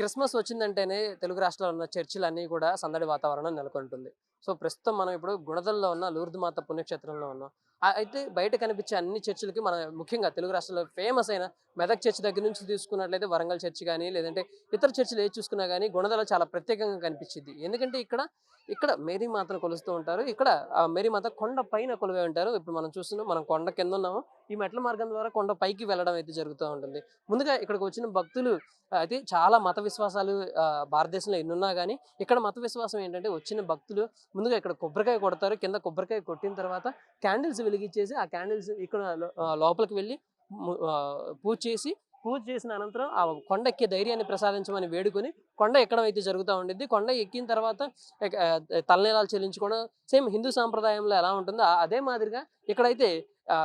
Christmas వచ్చిందంటేనే Telugu రాష్ట్రాల్లో ఉన్న చర్చిలన్నీ కూడా సందడి వాతావరణం నెలకొంటుంది. సో ప్రస్తుతం మనం ఇప్పుడు గుణదల్లో ఉన్న లూర్దుమాత పుణ్యక్షేత్రంలో ఉన్నాం అయితే బయట కనిపించే అన్ని చర్చిలకి మన ముఖ్యంగా తెలుగు రాష్ట్రంలో ఫేమస్ అయిన మెదక్ చర్చి దగ్గర నుంచి తీసుకున్నట్లయితే వరంగల్ చర్చి కానీ లేదంటే ఇతర చర్చిలు ఏది చూసుకున్నా కానీ గుణదల చాలా ప్రత్యేకంగా కనిపించింది. ఎందుకంటే ఇక్కడ ఇక్కడ మేరీ మాతను కొలుస్తూ ఉంటారు. ఇక్కడ ఆ మేరీ మాత కొండ పైన కొలువే ఉంటారు. ఇప్పుడు మనం చూస్తున్నాం మనం కొండ కింద ఉన్నాము. ఈ మెట్ల మార్గం ద్వారా కొండ పైకి వెళ్ళడం అయితే జరుగుతూ ఉంటుంది. ముందుగా ఇక్కడికి వచ్చిన భక్తులు అయితే చాలా మత విశ్వాసాలు భారతదేశంలో ఎన్నున్నా కానీ ఇక్కడ మత విశ్వాసం ఏంటంటే వచ్చిన భక్తులు ముందుగా ఇక్కడ కొబ్బరికాయ కొడతారు. కింద కొబ్బరికాయ కొట్టిన తర్వాత క్యాండిల్స్ వెలిగించేసి ఆ క్యాండిల్స్ ఇక్కడ లోపలికి వెళ్ళి పూజ చేసి పూజ చేసిన అనంతరం ఆ కొండ ఎక్కే ధైర్యాన్ని ప్రసాదించమని వేడుకొని కొండ ఎక్కడం అయితే జరుగుతూ ఉండిద్ది. కొండ ఎక్కిన తర్వాత తలనీలాలు చెల్లించుకోవడం సేమ్ హిందూ సాంప్రదాయంలో ఎలా ఉంటుందో అదే మాదిరిగా ఇక్కడైతే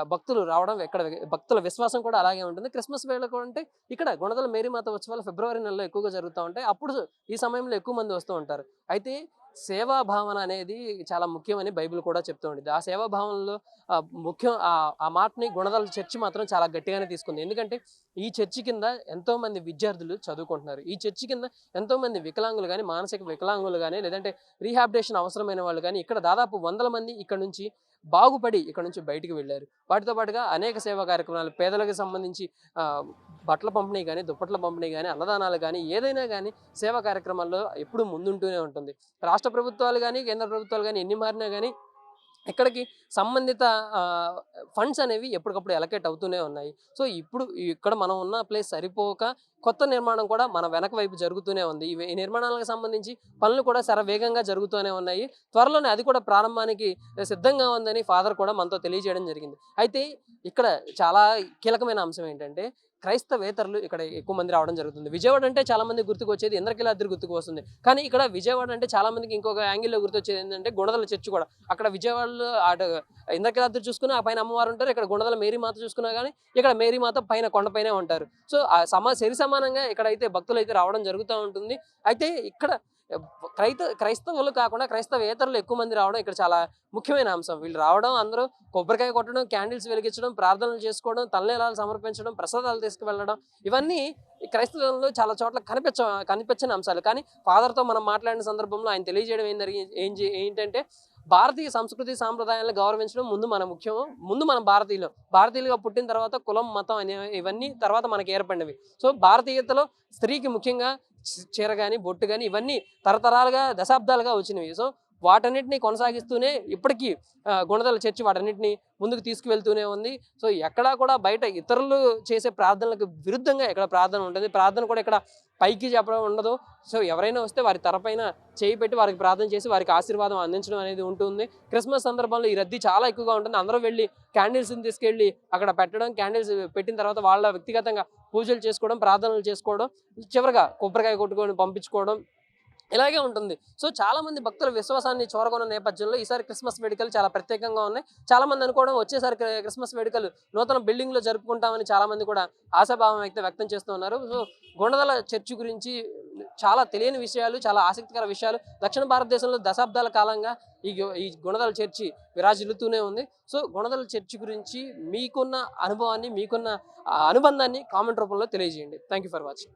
భక్తులు రావడం ఇక్కడ భక్తుల విశ్వాసం కూడా అలాగే ఉంటుంది. క్రిస్మస్ వేళ అంటే ఇక్కడ గుణదల మేరీమాత ఉత్సవాలు ఫిబ్రవరి నెలలో ఎక్కువగా జరుగుతూ ఉంటాయి. అప్పుడు ఈ సమయంలో ఎక్కువ మంది వస్తూ ఉంటారు. అయితే సేవా భావన అనేది చాలా ముఖ్యమని బైబిల్ కూడా చెప్తూ ఉంటుంది. ఆ సేవా భావనలో ఆ, ముఖ్యం ఆ- ఆ మాటని గుణదల చర్చి మాత్రం చాలా గట్టిగానే తీసుకుంది. ఎందుకంటే ఈ చర్చి కింద ఎంతో మంది విద్యార్థులు చదువుకుంటున్నారు. ఈ చర్చి కింద ఎంతో మంది వికలాంగులు కానీ మానసిక వికలాంగులు కానీ లేదంటే రీహాబిటేషన్ అవసరమైన వాళ్ళు కానీ ఇక్కడ దాదాపు వందల మంది ఇక్కడ నుంచి బాగుపడి ఇక్కడ నుంచి బయటికి వెళ్ళారు. వాటితో పాటుగా అనేక సేవా కార్యక్రమాలు పేదలకు సంబంధించి బట్టల పంపిణీ కానీ దుప్పట్ల పంపిణీ కానీ అన్నదానాలు కానీ ఏదైనా కానీ సేవా కార్యక్రమాల్లో ఎప్పుడూ ముందుంటూనే ఉంటుంది. రాష్ట్ర ప్రభుత్వాలు కానీ కేంద్ర ప్రభుత్వాలు కానీ ఎన్ని మారినా కానీ ఇక్కడికి సంబంధిత ఫండ్స్ అనేవి ఎప్పటికప్పుడు ఎలకేట్ అవుతూనే ఉన్నాయి. సో ఇప్పుడు ఇక్కడ మనం ఉన్న ప్లేస్ సరిపోక కొత్త నిర్మాణం కూడా మన వెనక వైపు జరుగుతూనే ఉంది. ఇవి- ఈ నిర్మాణాలకు సంబంధించి పనులు కూడా శరవేగంగా జరుగుతూనే ఉన్నాయి. త్వరలోనే అది కూడా ప్రారంభానికి సిద్ధంగా ఉందని ఫాదర్ కూడా మనతో తెలియజేయడం జరిగింది. అయితే ఇక్కడ చాలా కీలకమైన అంశం ఏంటంటే క్రైస్తవేతరులు ఇక్కడ ఎక్కువ మంది రావడం జరుగుతుంది. విజయవాడ అంటే చాలా మంది గుర్తుకు వచ్చేది ఇంద్రకిలాద్రి గుర్తుకు వస్తుంది కానీ ఇక్కడ విజయవాడ అంటే చాలా మందికి ఇంకొక యాంగిల్లో గుర్తొచ్చేది ఏంటంటే గుణదల చర్చి కూడా. అక్కడ విజయవాడలో అటు ఇంద్రకిలాద్రి చూసుకుని ఆ పైన అమ్మవారు ఉంటారు ఇక్కడ గుణదల మేరీ మాత చూసుకున్నా కానీ ఇక్కడ మేరీ మాత పైన కొండపైనే ఉంటారు. సో ఆ సమా సరి సమానంగా ఇక్కడ అయితే భక్తులు అయితే రావడం జరుగుతూ ఉంటుంది. అయితే ఇక్కడ క్రైత క్రైస్తవులు కాకుండా క్రైస్తవేతరులు ఎక్కువ మంది రావడం ఇక్కడ చాలా ముఖ్యమైన అంశం. వీళ్ళు రావడం అందరూ కొబ్బరికాయ కొట్టడం క్యాండిల్స్ వెలిగించడం ప్రార్థనలు చేసుకోవడం తలనీలాలు సమర్పించడం ప్రసాదాలు తీసుకువెళ్ళడం ఇవన్నీ క్రైస్తవంలో చాలా చోట్ల కనిపించ కనిపించని అంశాలు. కానీ ఫాదర్తో మనం మాట్లాడిన సందర్భంలో ఆయన తెలియజేయడం ఏం జరిగి ఏం ఏంటంటే భారతీయ సంస్కృతి సాంప్రదాయాలను గౌరవించడం ముందు మన ముఖ్యం ముందు మనం భారతీయులు. భారతీయులుగా పుట్టిన తర్వాత కులం మతం అనే ఇవన్నీ తర్వాత మనకి ఏర్పడినవి. సో భారతీయతలో స్త్రీకి ముఖ్యంగా చీర కానీ బొట్టు కానీ ఇవన్నీ తరతరాలుగా దశాబ్దాలుగా వచ్చినవి. సో వాటన్నిటిని కొనసాగిస్తూనే ఇప్పటికీ గుణదల చర్చి వాటన్నిటిని ముందుకు తీసుకువెళ్తూనే ఉంది. సో ఎక్కడా కూడా బయట ఇతరులు చేసే ప్రార్థనలకు విరుద్ధంగా ఇక్కడ ప్రార్థన ఉంటుంది ప్రార్థన కూడా ఇక్కడ పైకి చెప్పడం ఉండదు. సో ఎవరైనా వస్తే వారి తరపైన చేయి పెట్టి వారికి ప్రార్థన చేసి వారికి ఆశీర్వాదం అందించడం అనేది ఉంటుంది. క్రిస్మస్ సందర్భంలో ఈ రద్దీ చాలా ఎక్కువగా ఉంటుంది. అందరూ వెళ్ళి క్యాండిల్స్ని తీసుకెళ్ళి అక్కడ పెట్టడం క్యాండిల్స్ పెట్టిన తర్వాత వాళ్ళ వ్యక్తిగతంగా పూజలు చేసుకోవడం ప్రార్థనలు చేసుకోవడం చివరిగా కొబ్బరికాయ కొట్టుకొని పంపించుకోవడం ఇలాగే ఉంటుంది. సో చాలా మంది భక్తుల విశ్వాసాన్ని చూరగొన్న నేపథ్యంలో ఈసారి క్రిస్మస్ వేడుకలు చాలా ప్రత్యేకంగా ఉన్నాయి. చాలా మంది అనుకోవడం వచ్చేసారి క్రి- క్రిస్మస్ వేడుకలు నూతన బిల్డింగ్లో జరుపుకుంటామని చాలా మంది కూడా ఆశాభావం అయితే వ్యక్తం చేస్తున్నారు సో గుణదల చర్చి గురించి చాలా తెలియని విషయాలు చాలా ఆసక్తికర విషయాలు. దక్షిణ భారతదేశంలో దశాబ్దాల కాలంగా ఈ ఈ గుణదల చర్చి విరాజిల్లుతూనే ఉంది. సో గుణదల చర్చి గురించి మీకున్న అనుభవాన్ని మీకున్న ఆ, అనుబంధాన్ని కామెంట్ రూపంలో తెలియజేయండి. Thank you for watching.